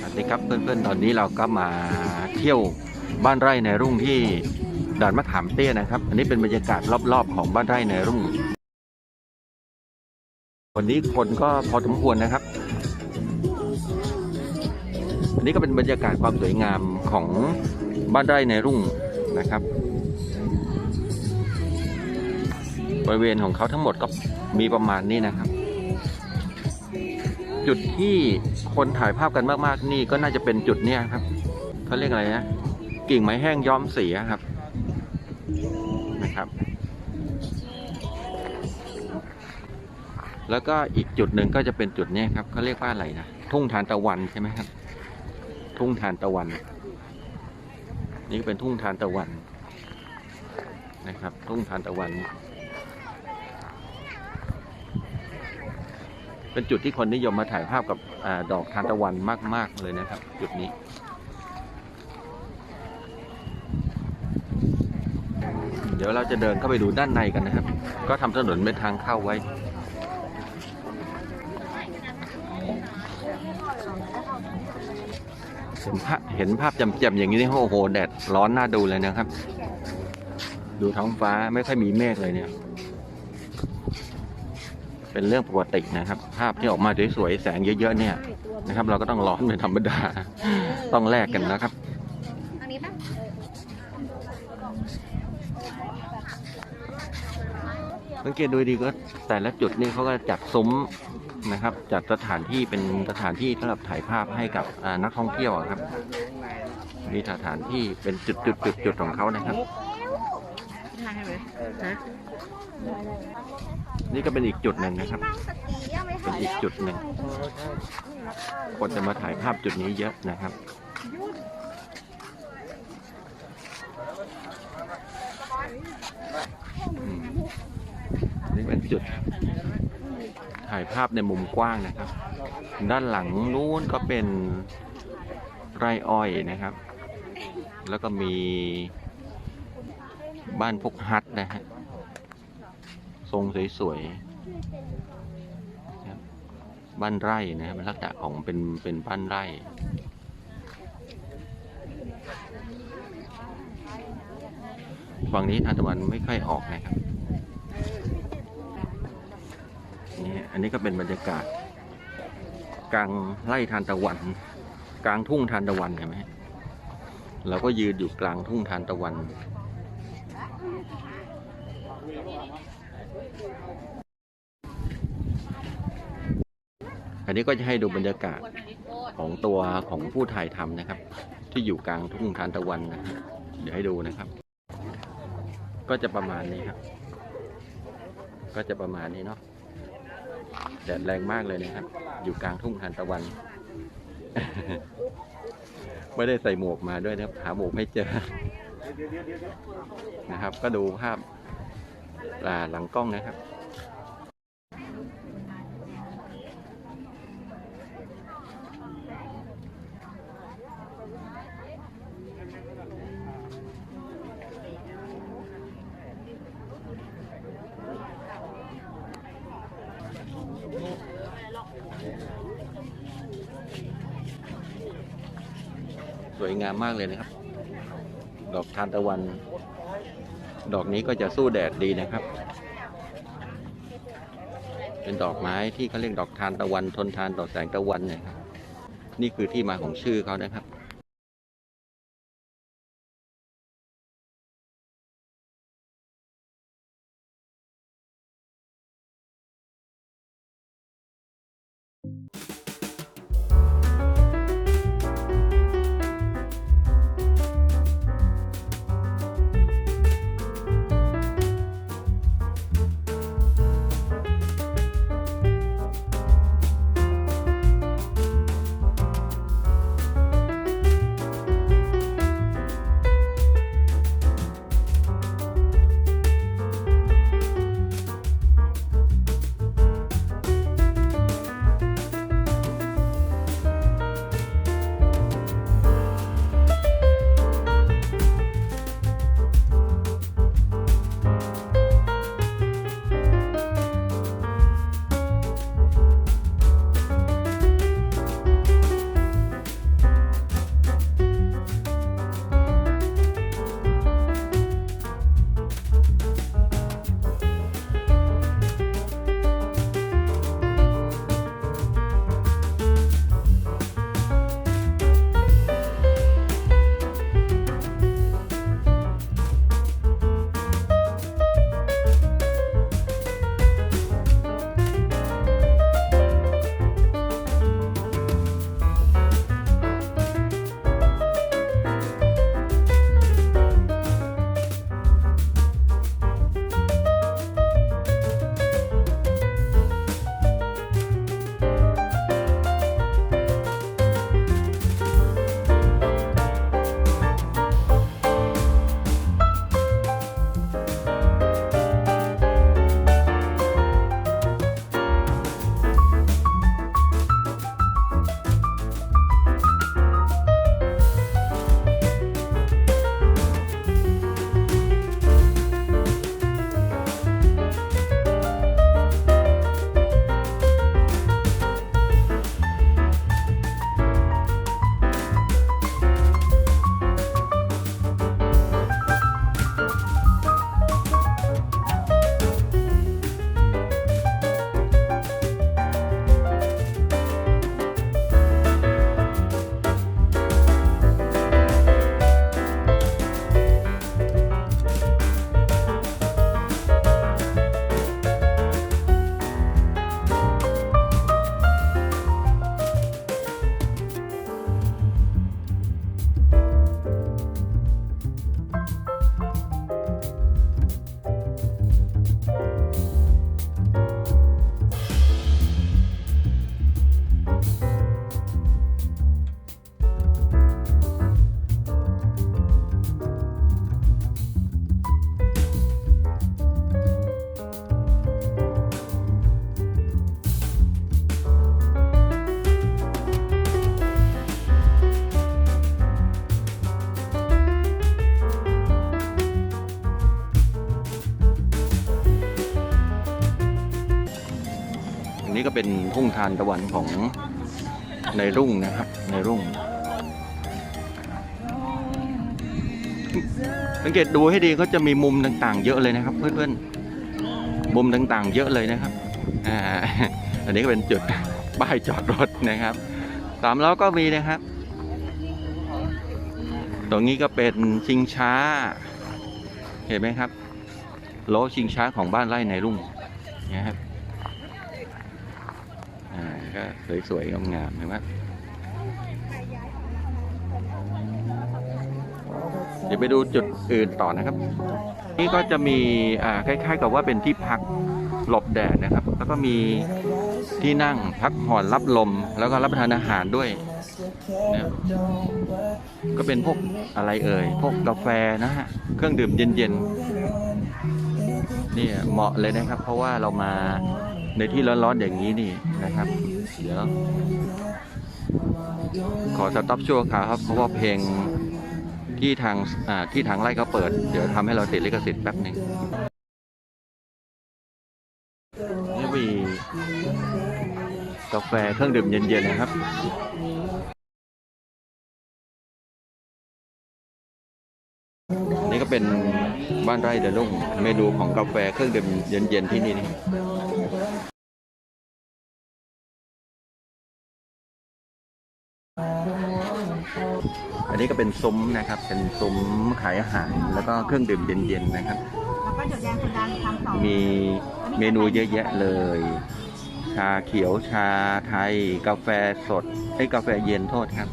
สวัสดีครับเพื่อนๆตอนนี้เราก็มาเที่ยวบ้านไร่ในรุ่งที่ด่านมะขามเตี้ยนะครับ อันนี้เป็นบรรยากาศรอบๆของบ้านไร่ในรุ่ง วันนี้คนก็พอสมควรนะครับ อันนี้ก็เป็นบรรยากาศความสวยงามของบ้านไร่ในรุ่งนะครับบริเวณของเขาทั้งหมดก็มีประมาณนี้นะครับ จุดที่คนถ่ายภาพกันมากๆ นี่ก็น่าจะเป็นจุดเนี้ยครับเขาเรียกอะไรนะกิ่งไม้แห้งย้อมสีครับนะครับ แล้วก็อีกจุดหนึ่งก็จะเป็นจุดนี้ครับเขาเรียกว่าอะไรนะทุ่งทานตะวันใช่ไหมครับ ทุ่งทานตะวัน นี่ก็เป็นทุ่งทานตะวันนะครับ ทุ่งทานตะวัน เป็นจุดที่คนนิยมมาถ่ายภาพกับอดอกทานตะวันมาก ๆ เลยนะครับ จุดนี้เดี๋ยวเราจะเดินเข้าไปดูด้านในกันนะครับ ก็ทำถนนเป็นทางเข้าไว้ เห็นภาพเห็นภาพจำๆอย่างนี้นี่โอ้โหแดดร้อนน่าดูเลยนะครับ ดูท้องฟ้าไม่ค่อยมีเมฆเลยเนี่ย เป็นเรื่องปกตินะครับ ภาพที่ออกมาสวยๆแสงเยอะๆเนี่ยนะครับ เราก็ต้องร้อนเป็นธรรมดาต้องแลกกันนะครับอันนี้ป่ะสังเกตดูดีก็แต่ละจุดนี่เขาก็จัดซุ้มนะครับ จัดสถานที่เป็นสถานที่สำหรับถ่ายภาพให้กับอ่านักท่องเที่ยวอะครับ มีสถานที่เป็นจุดจุดจุดจุดของเขานะครับ นี่ก็เป็นอีกจุดหนึ่งนะครับ เป็นอีกจุดหนึ่ง คนจะมาถ่ายภาพจุดนี้เยอะนะครับ นี่เป็นจุดถ่ายภาพในมุมกว้างนะครับ ด้านหลังนู้นก็เป็นไรอ้อยนะครับ แล้วก็มีบ้านพวกฮัทนะฮะ ทรงสวยๆบ้านไร่นะครับเป็นลักษณะของเป็นเป็นบ้านไร่ฝั่งนี้ทานตะวันไม่ค่อยออกนะครับนี่อันนี้ก็เป็นบรรยากาศ กลางไร่ทานตะวัน กลางทุ่งทานตะวันเห็นไหมเราก็ยืนอยู่กลางทุ่งทานตะวัน อันนี้ก็จะให้ดูบรรยากาศของตัวของผู้ถ่ายทำนะครับ ที่อยู่กลางทุ่งทานตะวันนะเดี๋ยวให้ดูนะครับ ก็จะประมาณนี้ครับ ก็จะประมาณนี้เนาะแดดแรงมากเลยนะครับ อยู่กลางทุ่งทานตะวัน ไม่ได้ใส่หมวกมาด้วยนะครับ หาหมวกไม่เจอนะครับ ก็ดูภาพหลังกล้องนะครับ วยงามมากเลยนะครับ ดอกทานตะวัน ดอกนี้ก็จะสู้แดดดีนะครับ เป็นดอกไม้ที่เขาเรียกดอกทานตะวัน ทนทานต่อแสงตะวันเนะครับนี่คือที่มาของชื่อเขานะครับ ก็เป็นทุ่งทานตะวันของในรุ่งนะครับ ในรุ่งสังเกตดูให้ดีก็จะมีมุมต่างๆ เยอะเลยนะครับ เพื่อนๆมุมต่างๆ เยอะเลยนะครับอ่าอันนี้ก็เป็นจุดป้ายจอดรถนะครับสามล้อก็มีนะครับ ตรงนี้ก็เป็นชิงช้า เห็นไหมครับโลชิงช้าของบ้านไร่ในรุ่งนะครับ ก็สวยๆงามๆเห็นไหมเดี๋ยวไปดูจุดอื่นต่อนะครับ นี่ก็จะมีอ่าคล้ายๆ กับว่าเป็นที่พักหลบแดดนะครับ แล้วก็มีที่นั่งพักผ่อนรับลม แล้วก็รับประทานอาหารด้วยนะก็เป็นพวกอะไรเอ่ย พวกกาแฟนะฮะ เครื่องดื่มเย็นๆนี่เหมาะเลยนะครับ เพราะว่าเรามา ในที่ร้อนๆอย่างนี้นี่นะครับ เดี๋ยว ขอสต็อปชั่วคราวครับ เพราะว่าเพลงที่ทางที่ทางไร่เขาเปิด เดี๋ยวทำให้เราติดลิขสิทธิ์แป๊บหนึ่งนี่มีกาแฟเครื่องดื่มเย็นๆนะครับนี่ก็เป็นบ้านไร่เดลุ่งเมนูของกาแฟเครื่องดื่มเย็นๆที่นี่ อันนี้ก็เป็นซุ้มนะครับ เป็นซุ้มขายอาหาร แล้วก็เครื่องดื่มเย็นๆนะครับ แล้วก็หยดแดงคนดังทำต่อมีเมนูเยอะแยะเลย ชาเขียวชาไทย กาแฟสดไอ้ยกาแฟเย็นโทษครับ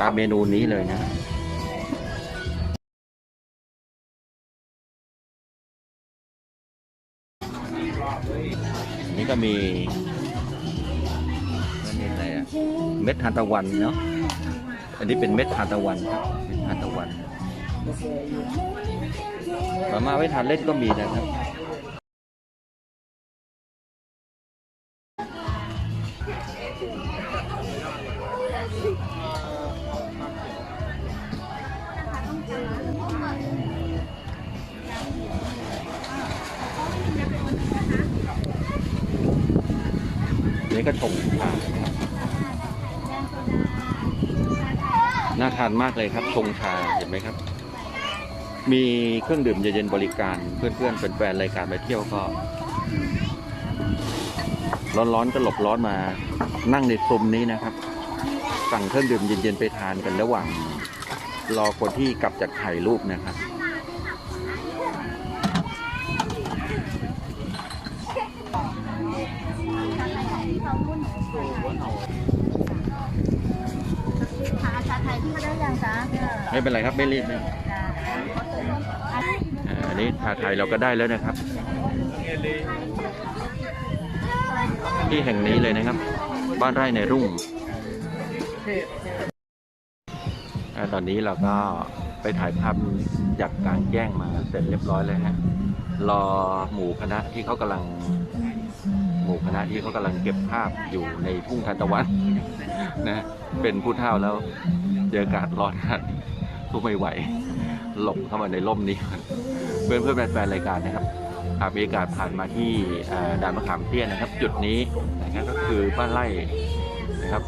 ตามเมนูนี้เลยนะ นี่ก็มี เม็ดทานตะวันเนาะอันนี้เป็นเม็ดทานตะวันครับเม็ดทานตะวันมาม่าไว้ทานเล่นก็มีนะครับ น่าทานมากเลยครับชงชาเห็นไหมครับ มีเครื่องดื่มเย็นๆบริการเพื่อนๆเป็นแฟนรายการไปเที่ยวก็ ร้อนๆก็หลบร้อนมานั่งในซุ้มนี้นะครับ สั่งเครื่องดื่มเย็นๆไปทานกันระหว่างรอคนที่กลับจากถ่ายรูปนะครับ ไม่เป็นไรครับไม่รีบนะอันนี้ชาไทยเราก็ได้แล้วนะครับ ที่แห่งนี้เลยนะครับ บ้านไร่ในรุ่งอตอนนี้เราก็ไปถ่ายภาพจากกลางแจ้งมาเสร็จเรียบร้อยเลยฮะรอหมู่คณะที่เขากำลัง หมู่คณะที่เขากำลังเก็บภาพอยู่ในทุ่งทานตะวันนะเป็นผู้เฒ่าแล้วเจออากาศร้อนครับ สู้ไม่ไหว หลบเข้ามาในร่มนี้ก่อนเพื่อนเพื่อนๆแฟนๆรายการนะครับหากมีโอกาสผ่านมาที่เอ่อด่านมะขามเตี้ยนะครับ จุดนี้นะครับก็คือบ้านไร่นะครับ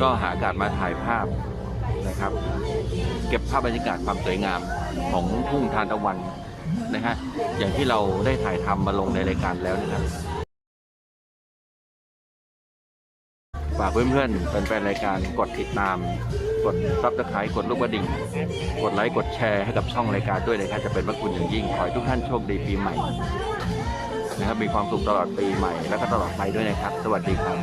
ก็หาโอกาสมาถ่ายภาพนะครับ เก็บภาพบรรยากาศความสวยงามของทุ่งทานตะวันนะฮะอย่างที่เราได้ถ่ายทำมาลงในรายการแล้วนะครับ ฝากเพื่อนๆแฟนๆรายการกดติดตาม กดซับสไครต์กดลูกกระดิ่ง กดไลค์กดแชร์ให้กับช่องรายการด้วยนะครับจะเป็นพระคุณอย่างยิ่งขอให้ทุกท่านโชคดีปีใหม่นะครับมีความสุขตลอดปีใหม่ และก็ตลอดไปด้วยนะครับ สวัสดีครับ